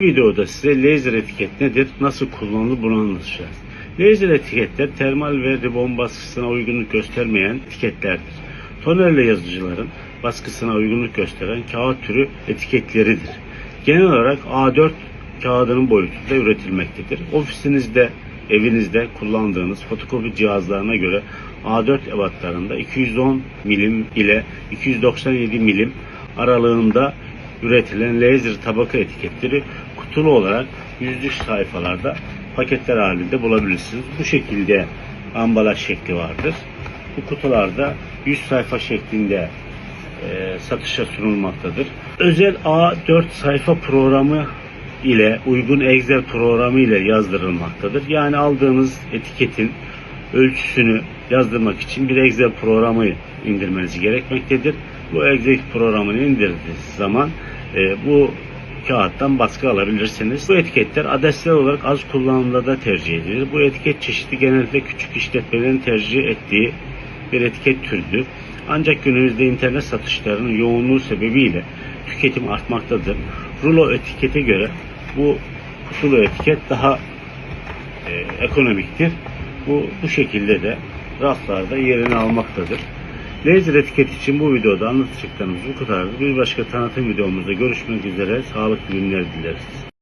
Bu videoda size laser etiket nedir, nasıl kullanılır bunu anlatacağız. Laser etiketler termal ve ribon baskısına uygunluk göstermeyen etiketlerdir. Tonerle yazıcıların baskısına uygunluk gösteren kağıt türü etiketleridir. Genel olarak A4 kağıdının boyutunda üretilmektedir. Ofisinizde, evinizde kullandığınız fotokopi cihazlarına göre A4 ebatlarında 210 milim ile 297 milim aralığında üretilen laser tabaka etiketleri kutulu olarak yüzlük sayfalarda paketler halinde bulabilirsiniz. Bu şekilde ambalaj şekli vardır. Bu kutularda 100 sayfa şeklinde e, satışa sunulmaktadır. Özel A4 sayfa programı ile uygun Excel programı ile yazdırılmaktadır. Yani aldığınız etiketin ölçüsünü yazdırmak için bir Excel programı indirmeniz gerekmektedir. Bu Excel programını indirdiğiniz zaman e, bu kağıttan baskı alabilirsiniz. Bu etiketler adresler olarak az kullanımda da tercih edilir. Bu etiket çeşidi genellikle küçük işletmelerin tercih ettiği bir etiket türüdür. Ancak günümüzde internet satışlarının yoğunluğu sebebiyle tüketim artmaktadır. Rulo etikete göre bu kutulu etiket daha e, ekonomiktir. Bu, bu şekilde de raflarda yerini almaktadır. Laser etiket için bu videoda anlatacaklarımız bu kadardır. Bir başka tanıtım videomuzda görüşmek üzere. Sağlıklı günler dileriz.